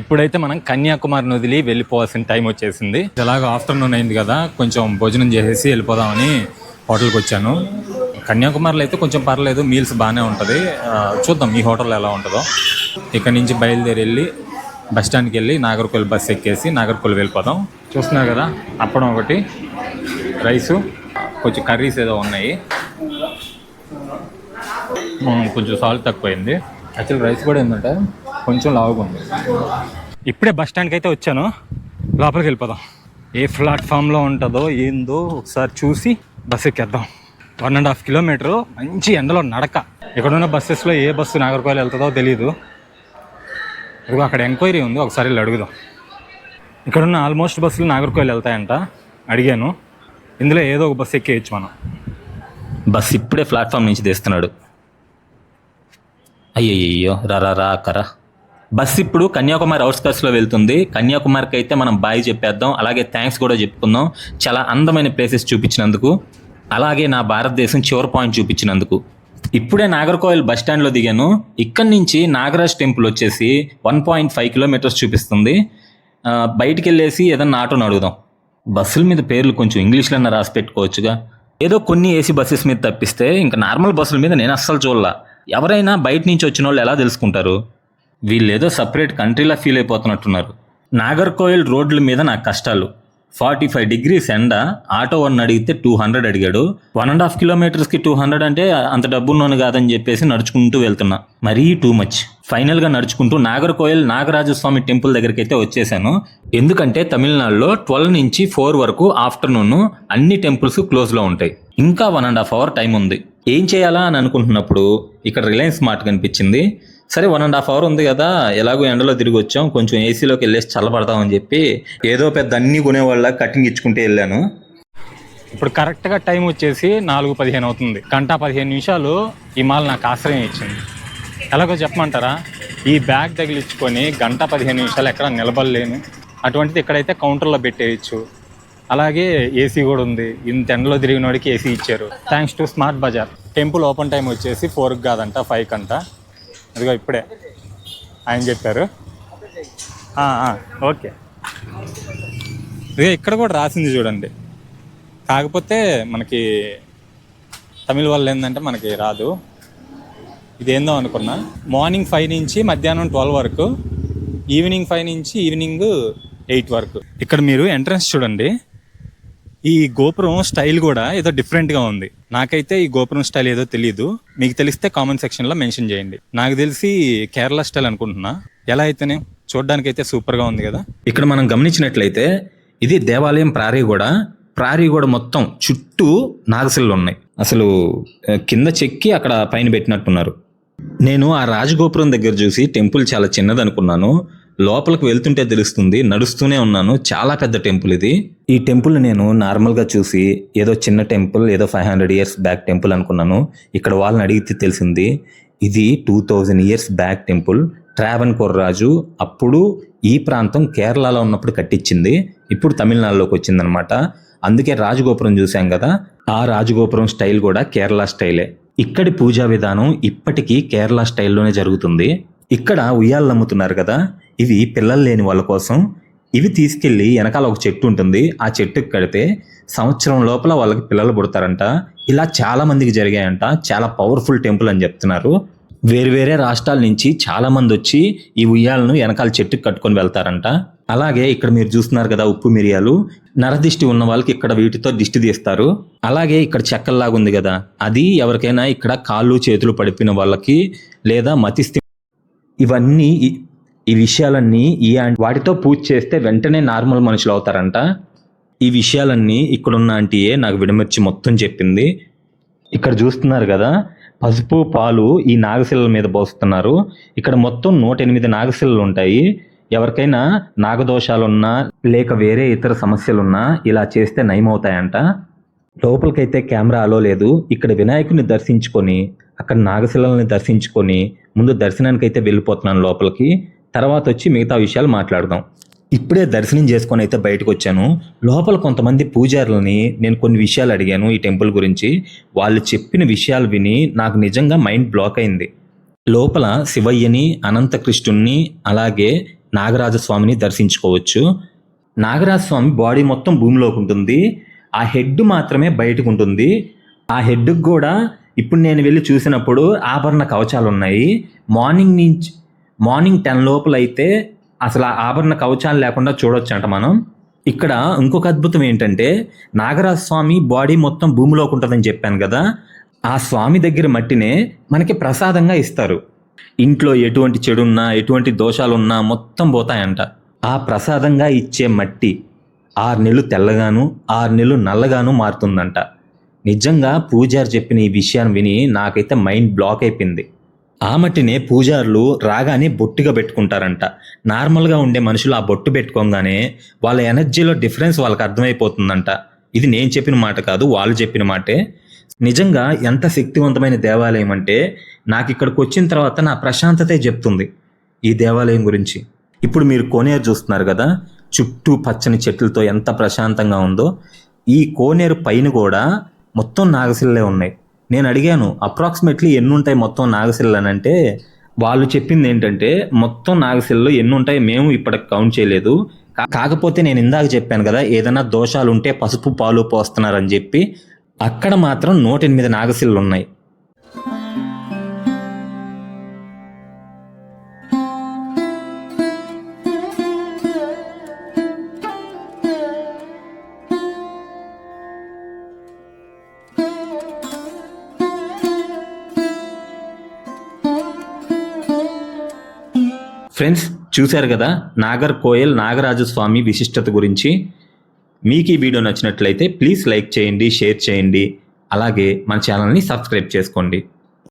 ఇప్పుడైతే మనం కన్యాకుమారిని వదిలి వెళ్ళిపోవాల్సిన టైం వచ్చేసింది. ఎలాగ ఆఫ్టర్నూన్ అయింది కదా కొంచెం భోజనం చేసేసి వెళ్ళిపోదామని హోటల్కి వచ్చాను. కన్యాకుమారిలో అయితే కొంచెం పర్లేదు మీల్స్ బాగానే ఉంటుంది. చూద్దాం ఈ హోటల్ ఎలా ఉంటుందో. ఇక్కడ నుంచి బయలుదేరి వెళ్ళి బస్ స్టాండ్కి వెళ్ళి నాగర్కోల్ బస్ ఎక్కేసి నాగర్కోల్ వెళ్ళిపోదాం. చూస్తున్నారు కదా అప్పడం ఒకటి రైసు కొంచెం కర్రీస్ ఏదో ఉన్నాయి. కొంచెం సాల్ట్ తక్కువైంది. యాక్చువల్ రైస్ కూడా ఏంటంటే కొంచెం లావుగా ఉంది. ఇప్పుడే బస్ స్టాండ్కి అయితే వచ్చాను. లోపలికి వెళ్ళిపోదాం. ఏ ప్లాట్ఫామ్లో ఉంటుందో ఏందో ఒకసారి చూసి బస్ ఎక్కేద్దాం. వన్ అండ్ హాఫ్ కిలోమీటర్ మంచి ఎండలో నడక. ఇక్కడున్న బస్సెస్లో ఏ బస్సు నాగర్కోయిల్ వెళ్తుందో తెలియదు ఇదిగో అక్కడ ఎంక్వైరీ ఉంది ఒకసారి వెళ్ళి అడుగుదాం. ఇక్కడున్న ఆల్మోస్ట్ బస్సులు నాగర్కోయిల్ వెళ్తాయంట అడిగాను. ఇందులో ఏదో ఒక బస్సు ఎక్కేయచ్చు మనం. బస్ ఇప్పుడే ప్లాట్ఫామ్ నుంచి తీస్తున్నాడు. అయ్యయ్యో రా రా రా అక్కరా బస్ ఇప్పుడు కన్యాకుమారి అవుట్స్కట్స్లో వెళ్తుంది. కన్యాకుమారికి అయితే మనం బాయ్ చెప్పేద్దాం. అలాగే థ్యాంక్స్ కూడా చెప్పుకుందాం. చాలా అందమైన ప్లేసెస్ చూపించినందుకు. అలాగే నా భారతదేశం చివరి పాయింట్ చూపించినందుకు. ఇప్పుడే నాగర్కోయిల్ బస్ స్టాండ్లో దిగాను. ఇక్కడి నుంచి నాగరాజ్ టెంపుల్ వచ్చేసి వన్ పాయింట్ ఫైవ్ కిలోమీటర్స్ చూపిస్తుంది. బయటికి వెళ్ళేసి ఏదన్నా ఆటోని అడుగుదాం. బస్సుల మీద పేర్లు కొంచెం ఇంగ్లీష్లోనే రాసి పెట్టుకోవచ్చుగా. ఏదో కొన్ని ఏసీ బస్సెస్ మీద తప్పిస్తే ఇంకా నార్మల్ బస్సుల మీద నేను అస్సలు చూడాల. ఎవరైనా బయట నుంచి వచ్చిన వాళ్ళు ఎలా తెలుసుకుంటారు? వీళ్ళేదో సపరేట్ కంట్రీలా ఫీల్ అయిపోతున్నట్టున్నారు. నాగర్కోయిల్ రోడ్ల మీద నాకు కష్టాలు. ఫార్టీ ఫైవ్ డిగ్రీస్ ఎండ ఆటో వన్ అడిగితే టూ హండ్రెడ్ అడిగాడు. వన్ అండ్ హాఫ్ కిలోమీటర్స్కి టూ హండ్రెడ్ అంటే అంత డబ్బున్నోను కాదని చెప్పేసి నడుచుకుంటూ వెళ్తున్నా. మరీ టూ మచ్. ఫైనల్గా నడుచుకుంటూ నాగర్కోయిల్ నాగరాజస్వామి టెంపుల్ దగ్గరికి అయితే వచ్చేసాను. ఎందుకంటే తమిళనాడులో ట్వెల్వ్ నుంచి ఫోర్ వరకు ఆఫ్టర్నూన్ అన్ని టెంపుల్స్ క్లోజ్లో ఉంటాయి. ఇంకా one and half hour time ఉంది. ఏం చేయాలా అని అనుకుంటున్నప్పుడు ఇక్కడ రిలయన్స్ మార్ట్ కనిపించింది. సరే వన్ అండ్ హాఫ్ అవర్ ఉంది కదా ఎలాగో ఎండలో తిరిగి వచ్చాం కొంచెం ఏసీలోకి వెళ్ళేసి చల్లబడతామని చెప్పి ఏదో పెద్ద అన్ని కొనేవాళ్ళ కటింగ్ ఇచ్చుకుంటే వెళ్ళాను. ఇప్పుడు కరెక్ట్గా టైం వచ్చేసి నాలుగు పదిహేను అవుతుంది. గంట పదిహేను నిమిషాలు ఈ మాల్ నాకు ఆశ్రయం ఇచ్చింది. ఎలాగో చెప్పమంటారా? ఈ బ్యాగ్ తగిలించుకొని గంట పదిహేను నిమిషాలు ఎక్కడ నిలబడలేను. అటువంటిది ఇక్కడైతే కౌంటర్లో పెట్టేయచ్చు. అలాగే ఏసీ కూడా ఉంది. ఇంత ఎండలో తిరిగిన వాడికి ఏసీ ఇచ్చారు. Thanks to Smart Bazaar temple open time వచ్చేసి ఫోర్కి కాదంట ఫైవ్ కంట అదిగో ఇప్పుడే. ఆయన చెప్పారు. ఓకే. ఇదిగో ఇక్కడ కూడా రాసింది చూడండి. కాకపోతే మనకి తమిళ వల్ల ఏంటంటే మనకి రాదు. ఇదేందో అనుకున్నా. మార్నింగ్ ఫైవ్ నుంచి మధ్యాహ్నం ట్వెల్వ్ వరకు ఈవినింగ్ ఫైవ్ నుంచి ఈవినింగ్ ఎయిట్ వరకు. ఇక్కడ మీరు ఎంట్రన్స్ చూడండి. ఈ గోపురం స్టైల్ కూడా ఏదో డిఫరెంట్గా ఉంది. నాకైతే ఈ గోపురం స్టైల్ ఏదో తెలియదు మీకు తెలిస్తే కామెంట్ సెక్షన్లో మెన్షన్ చేయండి. నాకు తెలిసి కేరళ స్టైల్ అనుకుంటున్నా. ఎలా అయితేనే? చూడడానికి అయితే సూపర్గా ఉంది కదా? ఇక్కడ మనం గమనించినట్లయితే ఇది దేవాలయం ప్రారీ కూడా ప్రారీ కూడా మొత్తం చుట్టూ నాగశిల్లు ఉన్నాయి. అసలు కింద చెక్కి అక్కడ పైన పెట్టినట్టున్నారు. నేను ఆ రాజగోపురం దగ్గర చూసి టెంపుల్ చాలా చిన్నది అనుకున్నాను లోపలికి వెళ్తుంటే తెలుస్తుంది నడుస్తూనే ఉన్నాను. చాలా పెద్ద టెంపుల్ ఇది. ఈ టెంపుల్ నేను నార్మల్గా చూసి ఏదో చిన్న టెంపుల్ ఏదో five hundred years back temple అనుకున్నాను. ఇక్కడ వాళ్ళని అడిగితే తెలిసింది ఇది two thousand years back temple. ట్రావెన్ రాజు అప్పుడు ఈ ప్రాంతం కేరళలో ఉన్నప్పుడు కట్టించింది. ఇప్పుడు తమిళనాడులోకి వచ్చిందనమాట. అందుకే రాజగోపురం చూసాం కదా. ఆ రాజగోపురం స్టైల్ కూడా కేరళ స్టైలే. ఇక్కడి పూజా విధానం ఇప్పటికీ కేరళ స్టైల్లోనే జరుగుతుంది. ఇక్కడ ఉయ్యాలు అమ్ముతున్నారు కదా ఇవి పిల్లలు లేని వాళ్ళ కోసం. ఇవి తీసుకెళ్ళి వెనకాల ఒక చెట్టు ఉంటుంది ఆ చెట్టుకి కడితే సంవత్సరం లోపల వాళ్ళకి పిల్లలు పుడతారంట. ఇలా చాలా మందికి జరిగాయంట చాలా పవర్ఫుల్ టెంపుల్ అని చెప్తున్నారు. వేరు వేరే రాష్ట్రాల నుంచి చాలా మంది వచ్చి ఈ ఉయ్యాలను వెనకాల చెట్టుకి కట్టుకొని వెళ్తారంట. అలాగే ఇక్కడ మీరు చూస్తున్నారు కదా ఉప్పు మిరియాలు. నరదిష్టి ఉన్న వాళ్ళకి ఇక్కడ వీటితో దిష్టి తీస్తారు. అలాగే ఇక్కడ చెక్కల్లాగా ఉంది కదా అది ఎవరికైనా ఇక్కడ కాళ్ళు చేతులు పడిపోయిన వాళ్ళకి లేదా మతిస్థి ఇవన్నీ ఈ- విషయాలన్నీ ఈ వాటితో పూజ చేస్తే వెంటనే నార్మల్ మనుషులు అవుతారంట. ఈ విషయాలన్నీ ఇక్కడున్న ఆంటీయే నాకు విడమర్చి మొత్తం చెప్పింది. ఇక్కడ చూస్తున్నారు కదా పసుపు పాలు ఈ నాగశిలల మీద పోస్తున్నారు. ఇక్కడ మొత్తం నూట ఎనిమిది నాగశిలలు ఉంటాయి. ఎవరికైనా నాగదోషాలున్నా లేక వేరే ఇతర సమస్యలున్నా ఇలా చేస్తే నయమవుతాయంట. లోపలికైతే కెమెరా అలో లేదు. ఇక్కడ వినాయకుని దర్శించుకొని అక్కడ నాగశిలల్ని దర్శించుకొని ముందు దర్శనానికి అయితే వెళ్ళిపోతున్నాను లోపలికి. తర్వాత వచ్చి మిగతా విషయాలు మాట్లాడదాం. ఇప్పుడే దర్శనం చేసుకొని అయితే బయటకు వచ్చాను లోపల కొంతమంది పూజారులని నేను కొన్ని విషయాలు అడిగాను ఈ టెంపుల్ గురించి. వాళ్ళు చెప్పిన విషయాలు విని నాకు నిజంగా మైండ్ బ్లాక్ అయింది. లోపల శివయ్యని అనంతకృష్ణుణ్ణి అలాగే నాగరాజ స్వామిని దర్శించుకోవచ్చు. నాగరాజ స్వామి బాడీ మొత్తం భూమిలోకి ఉంటుంది. ఆ హెడ్ మాత్రమే బయటకు ఉంటుంది ఆ హెడ్కి కూడా ఇప్పుడు నేను వెళ్ళి చూసినప్పుడు ఆభరణ కవచాలు ఉన్నాయి మార్నింగ్ నుంచి మార్నింగ్ టెన్ లోపల అయితే అసలు ఆ ఆభరణ కవచాలు లేకుండా చూడొచ్చు అంట మనం. ఇక్కడ ఇంకొక అద్భుతం ఏంటంటే నాగరాజ స్వామి బాడీ మొత్తం భూమిలోకి ఉంటుందని చెప్పాను కదా. ఆ స్వామి దగ్గర మట్టినే మనకి ప్రసాదంగా ఇస్తారు. ఇంట్లో ఎటువంటి చెడున్నా ఎటువంటి దోషాలున్నా మొత్తం పోతాయంట. ఆ ప్రసాదంగా ఇచ్చే మట్టి ఆరు నెలలు తెల్లగాను ఆరు నెలలు నల్లగాను మారుతుందంట. నిజంగా పూజారి చెప్పిన ఈ విషయాన్ని విని నాకైతే మైండ్ బ్లాక్ అయిపోయింది. ఆ మట్టినే పూజారులు రాగానే బొట్టుగా పెట్టుకుంటారంట. నార్మల్గా ఉండే మనుషులు ఆ బొట్టు పెట్టుకోగానే వాళ్ళ ఎనర్జీలో డిఫరెన్స్ వాళ్ళకి అర్థమైపోతుందంట. ఇది నేను చెప్పిన మాట కాదు వాళ్ళు చెప్పిన మాటే. నిజంగా ఎంత శక్తివంతమైన దేవాలయం అంటే నాకు ఇక్కడికి వచ్చిన తర్వాత నా ప్రశాంతతే చెప్తుంది ఈ దేవాలయం గురించి. ఇప్పుడు మీరు కోనేరు చూస్తున్నారు కదా చుట్టూ పచ్చని చెట్లతో ఎంత ప్రశాంతంగా ఉందో ఈ కోనేరు పైన కూడా మొత్తం నాగశిల్లే ఉన్నాయి. నేను అడిగాను అప్రాక్సిమేట్లీ ఎన్ని ఉంటాయి మొత్తం నాగశిల్లలు అని అంటే వాళ్ళు చెప్పింది ఏంటంటే మొత్తం నాగశిలలో ఎన్ని ఉంటాయి మేము ఇప్పటికి కౌంట్ చేయలేదు. కా- కాకపోతే నేను ఇందాక చెప్పాను కదా ఏదైనా దోషాలు ఉంటే పసుపు పాలు పోస్తున్నారని చెప్పి అక్కడ మాత్రం నూట ఎనిమిది నాగశిల్లు ఉన్నాయి ఫ్రెండ్స్ చూశారు కదా? నాగర్ కోయల్ నాగరాజస్వామి విశిష్టత గురించి. మీకు ఈ వీడియో నచ్చినట్లయితే ప్లీజ్ లైక్ చేయండి షేర్ చేయండి. అలాగే మన ఛానల్ని సబ్స్క్రైబ్ చేసుకోండి.